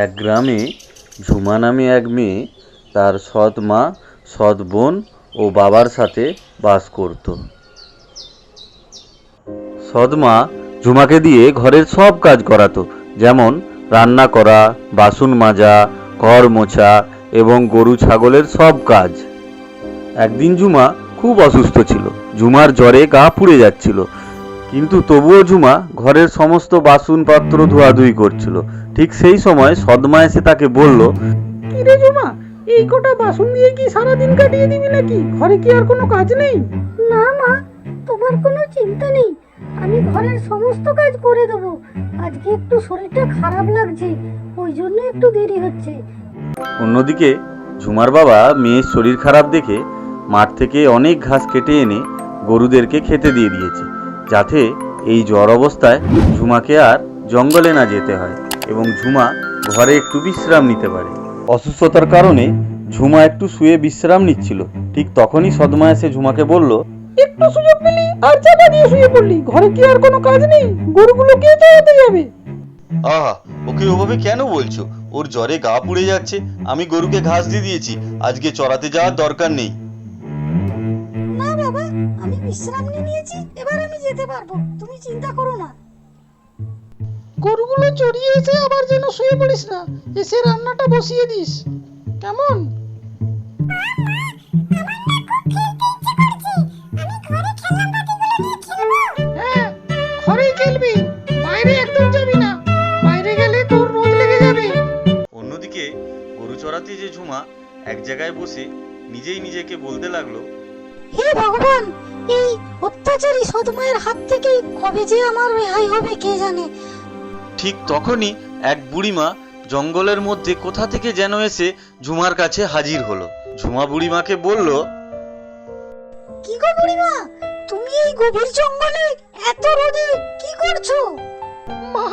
এক গ্রামে ঝুমা নামে এক মেয়ে তার সৎ মা, সৎ বোন ও বাবার সাথে বাস করত। সৎ মা ঝুমাকে দিয়ে ঘরের সব কাজ করাতো, যেমন রান্না করা, বাসন মাজা, ঘর মোছা এবং গরু ছাগলের সব কাজ। একদিন ঝুমা খুব অসুস্থ ছিল, ঝুমার জ্বরে গা পুড়ে যাচ্ছিল, কিন্তু তবুও ঝুমা ঘরের সমস্ত বাসনপত্র ধোয়াধুয়ি করছিল। ঠিক সেই সময় সদমা এসে তাকে বলল কিরে জমা এই কটা বাসন দিয়ে কি সারাদিন কাটিয়ে দিবি নাকি? ঘরে কি আর কোনো কাজ নেই? না মা তোমার কোনো চিন্তা নেই। আমি ঘরের সমস্ত কাজ করে দেবো। আজকে একটু শরীরটা খারাপ লাগছে ওই জন্য একটু দেরি হচ্ছে। অন্যদিকে ঝুমার বাবা মেয়ের শরীর খারাপ দেখে মাঠ থেকে অনেক ঘাস কেটে এনে গরুদেরকে খেতে দিয়ে দিয়েছে যাতে এই জ্বর অবস্থায় ঝুমাকে আর জঙ্গলে না যেতে হয়। এবং ঝুমা ঘরে একটু বিশ্রাম নিতে পারে। অসুস্থতার কারণে ঝুমা একটু শুয়ে বিশ্রাম নিচ্ছিল। ঠিক তখনই সদমা এসে ঝুমাকে বলল একটু সুযোগ পেলি আর চাপা দিয়ে শুয়ে পড়লি। ঘরে কি আর কোনো কাজ নেই? গরুগুলো কে চড়াতে যাবে? আহা ওকে ওভাবে কেন বলছো? ওর জ্বরে গা পুড়ে যাচ্ছে। আমি গরুকে ঘাস দিয়ে দিয়েছি। আজকে চড়াতে যাওয়ার দরকার নেই। না বাবা আমি বিশ্রাম নিয়ে নিয়েছি। এবার আমি যেতে পারব। তুমি চিন্তা করো না। গরুগুলো চড়িয়ে এসে আবার যেন শুয়ে পড়িস না। এসে রান্নাটা বসিয়ে দিস। কেমন? হ্যাঁ ঘরেই খেলবি। বাইরে একদম যাবি না। বাইরে গেলে তোর রোদ লেগে যাবে। অন্যদিকে গরু চড়াতে যে ঝুমা এক জায়গায় বসে নিজেই নিজেকে বলতে লাগল হে ভগবান এই অত্যাচারী সদমায়ের হাত থেকে কবে যে আমার রেহাই হবে কে জানে? ঠিক তখনই এক বুড়িমা জঙ্গলের মধ্যে কোথা থেকে যেন এসে ঝুমার কাছে হাজির হলো। ঝুমা বুড়িমাকে বলল কি গো বুড়িমা? তুমি এই গভীর জঙ্গলে এত রোদে কি করছ? মা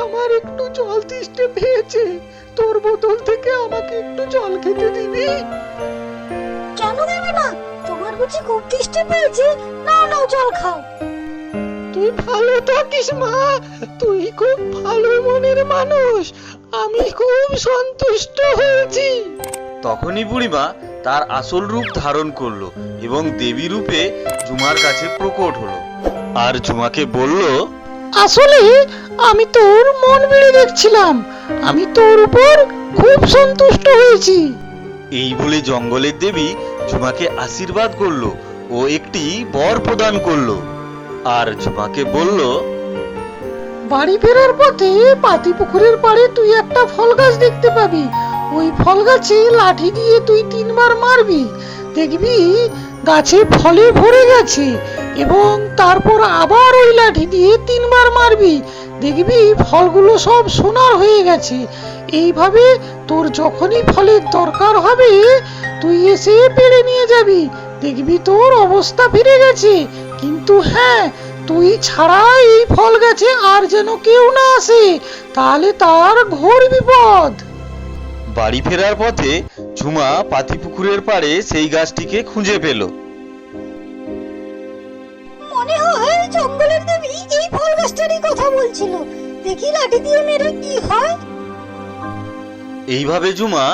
আমার একটু জল তেষ্টা পেয়েছে তোর বোতল থেকে আমাকে একটু জল খেতে দিবি? কেন দেবে না তোমার বুঝি খুব তেষ্টা পেয়েছে। নাও নাও জল খাও। তুই ভালো থাকিস মা। তুই খুব ভালো মনের মানুষ। আমি খুব সন্তুষ্ট হয়েছি। তখনই বুড়িমা তার আসল রূপ ধারণ করল এবং দেবী রূপে ঝুমার কাছে প্রকট হলো। আর ঝুমাকে বলল আসলে আমি তোর মন বেড়ে দেখছিলাম। আমি তোর উপর খুব সন্তুষ্ট হয়েছি। এই বলে জঙ্গলের দেবী ঝুমাকে আশীর্বাদ করল ও একটি বর প্রদান করল। আর ঝুমাকে বলল, বাড়ি ফেরার পথে পাতি পুকুরের পাড়ে তুই একটা ফল গাছ দেখতে পাবি। ওই ফল গাছে লাঠি দিয়ে তুই তিনবার মারবি। দেখবি গাছে ফলে ভরে গেছে এবং তারপর আবার ওই লাঠি দিয়ে তিনবার মারবি। দেখবি ফলগুলো সব সোনার হয়ে গেছে। এইভাবে তোর যখনই ফলের দরকার হবে, তুই এসে পেড়ে নিয়ে যাবি। দেখবি তোর অবস্থা ফিরে গেছে। কিন্তু হ্যাঁ তুই ছাড়া এই ফল গাছে আর যেন কেউ না আসে তাহলে তার ঘোর বিপদ। বাড়ি ফেরার পথে ঝুমা পাতিপুকুরের পাড়ে সেই গাছটিকে খুঁজে পেল। মনে হয় জঙ্গলের দেবী এই ফল গাছটারই কথা বলছিল। দেখি লাঠি দিয়ে মেরে কি হয়। এইভাবে ঝুমা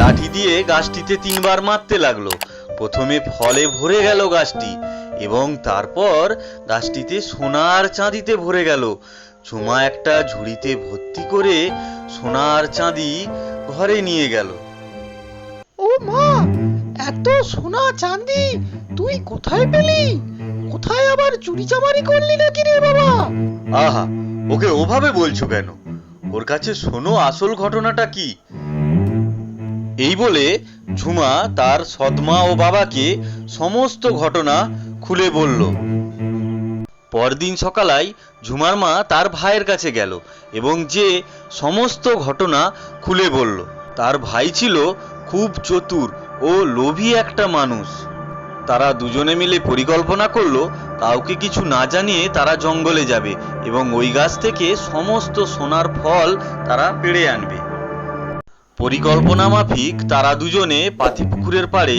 লাঠি দিয়ে গাছটিতে তিনবার মারতে লাগল। প্রথমে ফলে ভরে গেল গাছটি এবং তারপর গাছটিতে সোনার চাঁদিতে ভরে গেল। ঝুমা একটা ঝুড়িতে ভর্তি করে সোনার চাঁদি ঘরে নিয়ে গেল। ও মা এত সোনা চাঁদি তুই কোথায় পেলি? কোথায় আবার চুরি চামারি করলি নাকি রে বাবা? আহা ওকে ওভাবে বলছো কেন? ওর কাছে শোনো আসল ঘটনাটা কি। এই বলে ঝুমা তার সদমা ও বাবাকে সমস্ত ঘটনা খুলে বলল, পরদিন সকালায় ঝুমার মা তার ভাইয়ের কাছে গেল এবং যে সমস্ত ঘটনা খুলে বলল, তার ভাই ছিল খুব চতুর ও লোভী একটা মানুষ। তারা দুজনে মিলে পরিকল্পনা করল, কাউকে কিছু না জানিয়ে তারা জঙ্গলে যাবে এবং ওই গাছ থেকে সমস্ত সোনার ফল তারা পেড়ে আনবে। পরিকল্পনা মাফিক তারা দুজনে পাতিপুকুরের পাড়ে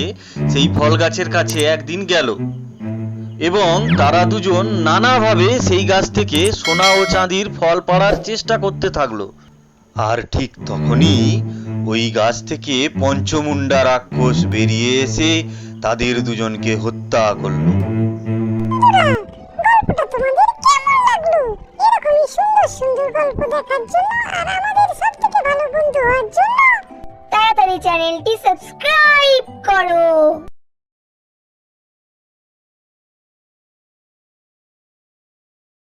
সেই ফল গাছের কাছে একদিন গেল। এবং তারা দুজন নানাভাবে সেই গাছ থেকে সোনা ও চাঁদির ফল পাড়ার চেষ্টা করতে থাকল। আর ঠিক তখনই ওই গাছ থেকে পঞ্চমুণ্ডা রাক্ষস বেরিয়ে এসে তাদের দুজনকে হত্যা করল। তাড়াতাড়ি চ্যানেলটি সাবস্ক্রাইব করো।